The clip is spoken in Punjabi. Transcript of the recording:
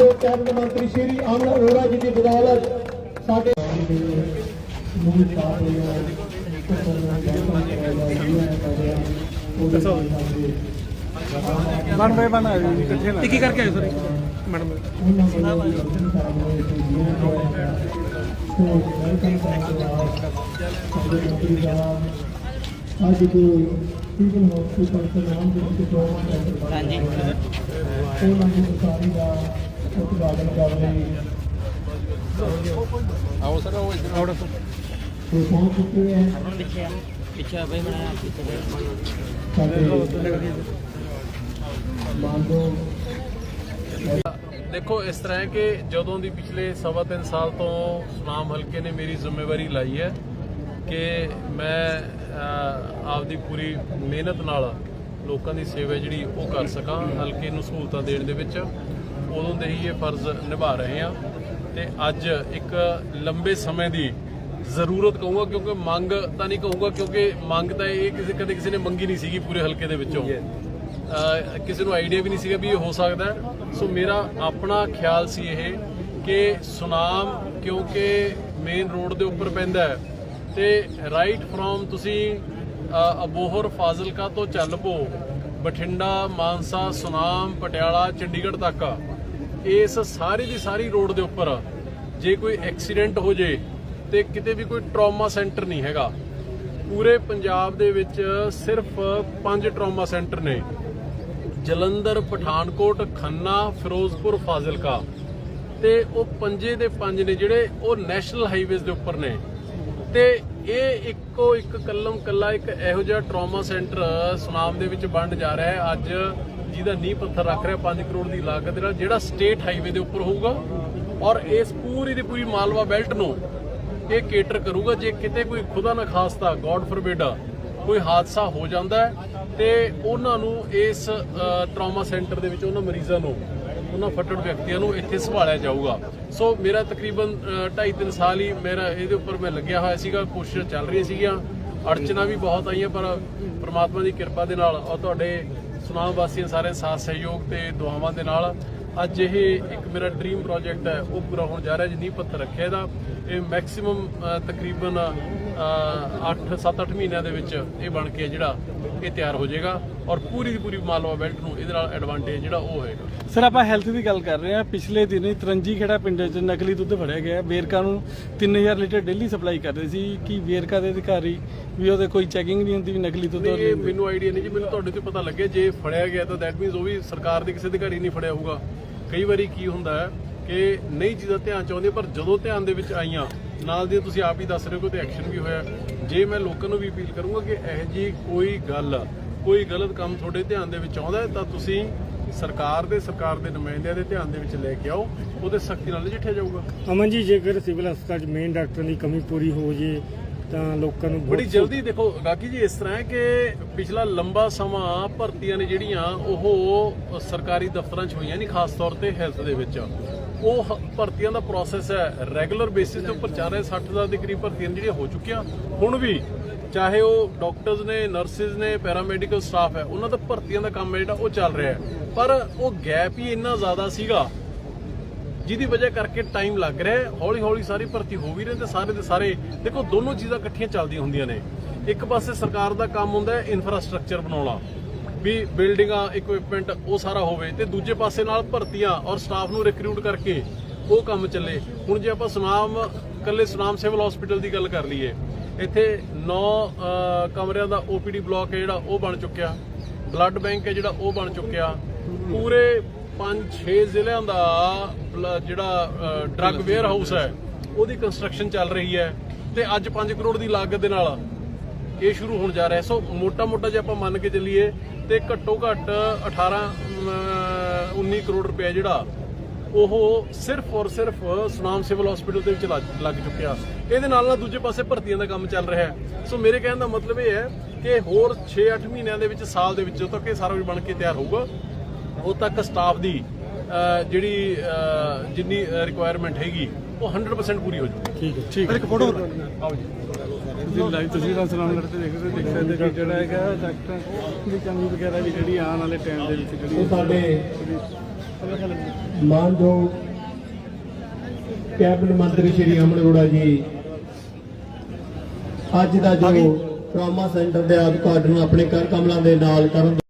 ਮਾਨਯੋਗ ਕੈਬਨਿਟ ਮੰਤਰੀ ਸ਼੍ਰੀ ਅਮਨ ਅਰੋੜਾ ਜੀ ਦੀ ਬਦੌਲਤ ਸਾਡੇ ਮੂਲ ਸਾਥ ਬਣ ਬਈ ਬਣ ਇਕੱਠੇ ਨਾਲ ਕੀ ਕਰਕੇ ਆਏ ਸਰ? ਮੈਡਮ। ਅੱਜ ਜੋ ਸਿਵਲ ਹਸਪੀਟਲ ਦੇ ਨਾਮ ਦੇ ਵਿੱਚ ਟਰੋਮਾ ਸੈਂਟਰ ਹਾਂਜੀ। ਉਹਨਾਂ ਦੀ ਸਾਰੀ ਦਾ ਉਦਘਾਟਨ ਕਰ ਰਹੇ ਆਓ ਸਰ ਆਓ ਇੱਧਰ ਆਓ ਤੇ ਪਹੁੰਚ ਚੁੱਕੇ ਹੈ ਪਿੱਛੇ ਬਈ ਬਣਾਇਆ ਪਿੱਛੇ ਦੇਖੋ, ਇਸ ਤਰ੍ਹਾਂ ਹੈ ਕਿ ਜਦੋਂ ਦੀ ਪਿਛਲੇ ਸਵਾ ਤਿੰਨ ਸਾਲ ਤੋਂ ਸੁਨਾਮ ਹਲਕੇ ਨੇ ਮੇਰੀ ਜ਼ਿੰਮੇਵਾਰੀ ਲਾਈ ਹੈ ਕਿ ਮੈਂ ਆਪਦੀ ਪੂਰੀ ਮਿਹਨਤ ਨਾਲ ਲੋਕਾਂ ਦੀ ਸੇਵਾ ਜਿਹੜੀ ਉਹ ਕਰ ਸਕਾਂ, ਹਲਕੇ ਨੂੰ ਸਹੂਲਤਾਂ ਦੇਣ ਦੇ ਵਿੱਚ। ਉਦੋਂ ਦੇ ਹੀ ਇਹ ਫਰਜ਼ ਨਿਭਾ ਰਹੇ ਹਾਂ ਤੇ ਅੱਜ ਇੱਕ ਲੰਬੇ ਸਮੇਂ ਦੀ ਜ਼ਰੂਰਤ ਕਹੂੰਗਾ ਕਿਉਂਕਿ ਮੰਗ ਤਾਂ ਨਹੀਂ ਕਹੂੰਗਾ ਕਿਉਂਕਿ ਮੰਗ ਤਾਂ ਇਹ ਕਿਸੇ ਕਦੇ ਕਿਸੇ ਨੇ ਮੰਗੀ ਨਹੀਂ ਸੀਗੀ ਪੂਰੇ ਹਲਕੇ ਦੇ ਵਿੱਚੋਂ ਕਿਸੇ ਨੂੰ ਆਈਡੀਆ ਵੀ ਨਹੀਂ ਸੀਗਾ ਵੀ ਇਹ ਹੋ ਸਕਦਾ। ਸੋ ਮੇਰਾ ਆਪਣਾ ਖਿਆਲ ਸੀ ਇਹ ਕਿ ਸੁਨਾਮ ਕਿਉਂਕਿ ਮੇਨ ਰੋਡ ਦੇ ਉੱਪਰ ਪੈਂਦਾ ਹੈ ਤੇ ਰਾਈਟ ਫਰੋਮ ਤੁਸੀਂ ਅਬੋਹਰ ਫਾਜ਼ਿਲਕਾ ਤੋਂ ਚੱਲ ਪੋ ਬਠਿੰਡਾ, ਮਾਨਸਾ, ਸੁਨਾਮ, ਪਟਿਆਲਾ, ਚੰਡੀਗੜ੍ਹ ਤੱਕ ਇਸ ਸਾਰੀ ਦੀ ਸਾਰੀ ਰੋਡ ਦੇ ਉੱਪਰ ਜੇ ਕੋਈ ਐਕਸੀਡੈਂਟ ਹੋ ਜੇ ਤੇ ਕਿਤੇ ਵੀ ਕੋਈ ਟਰਾਮਾ ਸੈਂਟਰ ਨਹੀਂ ਹੈਗਾ। ਪੂਰੇ ਪੰਜਾਬ ਦੇ ਵਿੱਚ ਸਿਰਫ ਪੰਜ ਟਰਾਮਾ ਸੈਂਟਰ ਨੇ। ਜਲੰਧਰ, ਪਠਾਨਕੋਟ, ਖੰਨਾ, ਫਿਰੋਜ਼ਪੁਰ, ਫਾਜ਼ਿਲਕਾ। ਤੇ ਉਹ ਪੰਜੇ ਦੇ ਪੰਜ ਨੇ ਜਿਹੜੇ ਉਹ ਨੈਸ਼ਨਲ ਹਾਈਵੇਜ਼ ਦੇ ਉੱਪਰ ਨੇ। ਤੇ ਇਹ ਇੱਕੋ ਇੱਕ ਕੱਲਮ ਕੱਲਾ ਇੱਕ ਇਹੋ ਜਿਹਾ ਟਰਾਮਾ ਸੈਂਟਰ ਸੁਨਾਮ ਦੇ ਵਿੱਚ ਬਣ ਜਾ ਰਿਹਾ ਹੈ। ਅੱਜ ਜਿਹਦਾ ਨੀਂਹ ਪੱਥਰ ਰੱਖ ਰਿਹਾ 5 ਕਰੋੜ ਦੀ ਲਾਗਤ ਦੇ ਨਾਲ, ਜਿਹੜਾ ਸਟੇਟ ਹਾਈਵੇ ਦੇ ਉੱਪਰ ਹੋਊਗਾ। ਔਰ ਇਸ ਪੂਰੀ ਦੀ ਪੂਰੀ ਮਾਲਵਾ ਬੈਲਟ ਨੂੰ ਇਹ ਕੇਟਰ ਕਰੂਗਾ। ਜੇ ਕਿਤੇ ਕੋਈ ਖੁਦਾ ਨਾ ਖਾਸਤਾ ਗੋਡ ਫੋਰਬਿਡ ਕੋਈ ਹਾਦਸਾ ਹੋ ਜਾਂਦਾ ਤੇ ਉਹਨਾਂ ਨੂੰ ਇਸ ਟਰਾਮਾ ਸੈਂਟਰ ਦੇ ਵਿੱਚ, ਉਹਨਾਂ ਮਰੀਜ਼ਾਂ ਨੂੰ ਉਹਨਾਂ ਫੱਟੜ ਵਿਅਕਤੀਆਂ ਨੂੰ ਇੱਥੇ ਸੰਭਾਲਿਆ ਜਾਊਗਾ। ਸੋ ਮੇਰਾ ਤਕਰੀਬਨ 2.5-3 ਸਾਲ ਹੀ ਮੇਰਾ ਇਹਦੇ ਉੱਪਰ ਮੈਂ ਲੱਗਿਆ ਹੋਇਆ ਸੀਗਾ। ਕੋਸ਼ਿਸ਼ਾਂ ਚੱਲ ਰਹੀਆਂ ਸੀਗੀਆਂ। ਅੜਚਨਾ ਵੀ ਬਹੁਤ ਆਈਆਂ, ਪਰ ਪ੍ਰਮਾਤਮਾ ਦੀ ਕਿਰਪਾ ਦੇ ਨਾਲ ਔਰ ਤੁਹਾਡੇ ਸੁਨਾਮ ਵਾਸੀਆਂ ਸਾਰੇ ਸਾਥ, ਸਹਿਯੋਗ ਤੇ ਦੁਆਵਾਂ ਦੇ ਨਾਲ ਅੱਜ ਇਹ ਇੱਕ ਮੇਰਾ ਡ੍ਰੀਮ ਪ੍ਰੋਜੈਕਟ ਹੈ, ਉਹ ਪੂਰਾ ਹੋਣ ਜਾ ਰਿਹਾ ਜੀ ਨੀਂਹ ਪੱਥਰ ਰੱਖਿਆ ਇਹਦਾ। ਇਹ ਮੈਕਸਿਮਮ ਤਕਰੀਬਨ 8 7-8 ਮਹੀਨਿਆਂ ਦੇ ਵਿੱਚ ਇਹ ਬਣ ਕੇ ਜਿਹੜਾ ਇਹ ਤਿਆਰ ਹੋ ਜਾਏਗਾ ਔਰ ਪੂਰੀ ਦੀ ਪੂਰੀ ਮਾਲਵਾ ਬੈਲਟ ਨੂੰ ਇਹਦੇ ਨਾਲ ਐਡਵਾਂਟੇਜ ਜਿਹੜਾ ਉਹ ਹੋਏਗਾ। ਸਰ ਆਪਾਂ ਹੈਲਥ ਦੀ ਗੱਲ ਕਰ ਰਹੇ ਹਾਂ। ਪਿਛਲੇ ਦਿਨੀ ਤਰੰਜੀ ਖੇੜਾ ਪਿੰਡ 'ਚ ਨਕਲੀ ਦੁੱਧ ਫੜਿਆ ਗਿਆ। ਵੇਰਕਾ ਨੂੰ 3000 ਲੀਟਰ ਡੇਲੀ ਸਪਲਾਈ ਕਰ ਰਹੇ ਸੀ ਕਿ ਵੇਰਕਾ ਦੇ ਅਧਿਕਾਰੀ ਵੀ ਉਹਦੇ ਕੋਈ ਚੈਕਿੰਗ ਨਹੀਂ ਹੁੰਦੀ ਵੀ ਨਕਲੀ ਦੁੱਧ ਨਹੀਂ ਇਹ ਮੈਨੂੰ ਆਈਡੀਆ ਨਹੀਂ ਜੀ। ਮੈਨੂੰ ਤੁਹਾਡੇ ਤੋਂ ਪਤਾ ਲੱਗਿਆ ਜੇ ਫੜਿਆ ਗਿਆ ਤਾਂ ਦੈਟ ਮੀਨਸ ਉਹ ਵੀ ਸਰਕਾਰ ਦੇ ਕਿਸੇ ਅਧਿਕਾਰੀ ਨਹੀਂ ਫੜਿਆ ਹੋਊਗਾ। ਕਈ ਵਾਰੀ ਕੀ ਹੁੰਦਾ ਹੈ ਕਿ ਨਹੀਂ ਚੀਜ਼ਾਂ ਧਿਆਨ ਚ ਆਉਂਦੀਆਂ ਪਰ ਜਦੋਂ ਧਿਆਨ ਦੇ ਵਿੱਚ ਆਈਆਂ ਨਾਲ ਦੀ ਤੁਸੀਂ ਆਪ ਹੀ ਦੱਸ ਰਹੇ ਹੋ ਤੇ ਐਕਸ਼ਨ ਵੀ ਹੋਇਆ। ਜੇ ਮੈਂ ਲੋਕਾਂ ਨੂੰ ਵੀ ਅਪੀਲ ਕਰੂੰਗਾ ਕਿ ਇਹ ਜੀ ਕੋਈ ਗੱਲ ਕੋਈ ਗਲਤ ਕੰਮ ਤੁਹਾਡੇ ਧਿਆਨ ਦੇ ਵਿੱਚ ਆਉਂਦਾ ਤਾਂ ਤੁਸੀਂ ਸਰਕਾਰ ਦੇ ਸਰਕਾਰ ਦੇ ਨੁਮਾਇੰਦਿਆਂ ਦੇ ਧਿਆਨ ਦੇ ਵਿੱਚ ਲੈ ਕੇ ਆਓ। ਉਹਦੇ ਸਖਤੀ ਨਾਲ ਨਜਿੱਠਿਆ ਜਾਊਗਾ। ਅਮਨ ਜੀ ਜੇਕਰ ਸਿਵਲ ਹਸਪਤਾਲ 'ਚ ਮੇਨ ਡਾਕਟਰ ਦੀ ਕਮੀ ਪੂਰੀ ਹੋ ਜੇ ਤਾਂ ਲੋਕਾਂ ਨੂੰ ਬੜੀ ਜਲਦੀ ਦੇਖੋ ਗਾਗੀ ਜੀ ਇਸ ਤਰ੍ਹਾਂ ਹੈ ਕਿ ਪਿਛਲਾ ਲੰਬਾ ਸਮਾਂ ਭਰਤੀਆਂ ਨੇ ਜਿਹੜੀਆਂ ਉਹ ਸਰਕਾਰੀ ਦਫ਼ਤਰਾਂ 'ਚ ਹੋਈਆਂ ਨਹੀਂ ਖਾਸ ਤੌਰ ਤੇ ਹੈਲਥ ਦੇ ਵਿੱਚ। ਉਹ ਭਰਤੀਆਂ ਦਾ ਪ੍ਰੋਸੈਸ ਹੈ। ਰੈਗੂਲਰ ਬੇਸਿਸ ਦੇ ਉੱਪਰ ਚੱਲ ਰਿਹਾ 60 ਦਾ ਦੇ ਕਰੀਬ ਭਰਤੀਆਂ ਜਿਹੜੀਆਂ ਹੋ ਚੁੱਕੀਆਂ। ਹੁਣ ਵੀ ਚਾਹੇ ਉਹ ਡਾਕਟਰਸ ਨੇ ਨਰਸਿਸ ਨੇ ਪੈਰਾਮੈਡੀਕਲ ਸਟਾਫ ਹੈ, ਉਹਨਾਂ ਦਾ ਭਰਤੀਆਂ ਦਾ ਕੰਮ ਹੈ ਜਿਹੜਾ, ਉਹ ਚੱਲ ਰਿਹਾ ਹੈ। ਪਰ ਉਹ ਗੈਪ ਹੀ ਇੰਨਾ ਜ਼ਿਆਦਾ ਸੀਗਾ, ਜਿਹਦੀ ਵਜ੍ਹਾ ਕਰਕੇ ਟਾਈਮ ਲੱਗ ਰਿਹਾ ਹੌਲੀ ਹੌਲੀ ਸਾਰੀ ਭਰਤੀ ਹੋ ਵੀ ਰਹੇ ਤੇ ਸਾਰੇ ਦੇ ਸਾਰੇ, ਦੇਖੋ, ਦੋਨੋਂ ਚੀਜ਼ਾਂ ਇਕੱਠੀਆਂ ਚੱਲਦੀਆਂ ਹੁੰਦੀਆਂ ਨੇ। ਇੱਕ ਪਾਸੇ ਸਰਕਾਰ ਦਾ ਕੰਮ ਹੁੰਦਾ ਹੈ ਇਨਫਰਾਸਟ੍ਰਕਚਰ ਬਣਾਉਣਾ। ਵੀ ਬਿਲਡਿੰਗਾਂ ਇਕਵਿਪਮੈਂਟ ਉਹ ਸਾਰਾ ਹੋਵੇ ਤੇ ਦੂਜੇ ਪਾਸੇ ਨਾਲ ਭਰਤੀਆਂ ਔਰ ਸਟਾਫ ਨੂੰ ਰਿਕਰੂਟ ਕਰਕੇ ਉਹ ਕੰਮ ਚੱਲੇ। ਹੁਣ ਜੇ ਆਪਾਂ ਸੁਨਾਮ ਕੱਲੇ ਸੁਨਾਮ ਸਿਵਲ ਹਸਪੀਟਲ ਦੀ ਗੱਲ ਕਰ ਲਈਏ, ਇੱਥੇ 9 ਕਮਰਿਆਂ ਦਾ ਓਪੀਡੀ ਬਲਾਕ ਹੈ ਜਿਹੜਾ, ਉਹ ਬਣ ਚੁੱਕਿਆ। ਬਲੱਡ ਬੈਂਕ ਹੈ ਜਿਹੜਾ, ਉਹ ਬਣ ਚੁੱਕਿਆ। ਪੂਰੇ 5-6 ਜ਼ਿਲ੍ਹਿਆਂ ਦਾ ਜਿਹੜਾ ਡਰੱਗ ਵੇਅਰ ਹਾਊਸ ਹੈ, ਉਹਦੀ ਕੰਸਟਰਕਸ਼ਨ ਚੱਲ ਰਹੀ ਹੈ। ਤੇ ਅੱਜ 5 ਕਰੋੜ ਦੀ ਲਾਗਤ ਦੇ ਨਾਲ ਇਹ ਸ਼ੁਰੂ ਹੋਣ ਜਾ ਰਿਹਾ ਹੈ। ਸੋ ਮੋਟਾ ਮੋਟਾ ਜੇ ਆਪਾਂ ਮੰਨ ਕੇ ਚੱਲੀਏ ਤੇ ਘੱਟੋ ਘੱਟ 18 ਅਮ, 19 ਕਰੋੜ ਰੁਪਏ ਜਿਹੜਾ ਉਹ ਸਿਰਫ ਔਰ ਸਿਰਫ ਸੁਨਾਮ ਸਿਵਲ ਹਸਪੀਟਲ ਦੇ ਵਿੱਚ ਲੱਗ- ਚੁੱਕਿਆ। ਇਹਦੇ ਨਾਲ ਨਾਲ ਦੂਜੇ ਪਾਸੇ ਭਰਤੀਆਂ ਦਾ ਕੰਮ ਚੱਲ ਰਿਹਾ ਹੈ। ਸੋ ਮੇਰੇ ਕਹਿਣ ਦਾ ਮਤਲਬ ਇਹ ਹੈ ਕਿ ਹੋਰ 6-8 ਮਹੀਨਿਆਂ ਦੇ ਵਿੱਚ ਸਾਲ ਦੇ ਵਿੱਚ ਜਦੋਂ ਤੱਕ ਇਹ ਸਾਰਾ ਕੁਝ ਬਣ ਕੇ ਤਿਆਰ ਹੋਊਗਾ ਉਦੋਂ ਤੱਕ ਸਟਾਫ ਦੀ ਜਿਹੜੀ ਜਿੰਨੀ ਰਿਕੁਆਇਰਮੈਂਟ ਹੈਗੀ ਉਹ 100% ਪੂਰੀ ਹੋ ਜਾਊਗੀ। ਠੀਕ ਹੈ ਠੀਕ ਇੱਕ ਫੋਟੋ ਆਓ ਜੀ। ਤੁਸੀਂ ਲਾਈਵ ਤੁਸੀਂ ਦਾ ਸਲਾਮ ਤੇ ਦੇਖ ਸਕਦੇ ਦੇਖ ਸਕਦੇ ਕਿ ਜਿਹੜਾ ਹੈਗਾ ਡਾਕਟਰ ਦੀ ਕਮੀ ਵਗੈਰਾ ਵੀ ਜਿਹੜੀ ਆਉਣ ਵਾਲੇ ਟਾਈਮ ਦੇ ਵਿੱਚ ਜਿਹੜੀ ਸਾਡੇ ਮਾਨਯੋਗ ਕੈਬਨਿਟ ਮੰਤਰੀ ਸ਼੍ਰੀ ਅਮਨ ਅਰੋੜਾ ਜੀ ਅੱਜ ਦਾ ਜੋ ਟਰਾਮਾ ਸੈਂਟਰ ਦੇ ਉਦਘਾਟਨ ਆਪਣੇ ਕਰ ਕਮਲਾਂ ਦੇ ਨਾਲ ਕਰਨ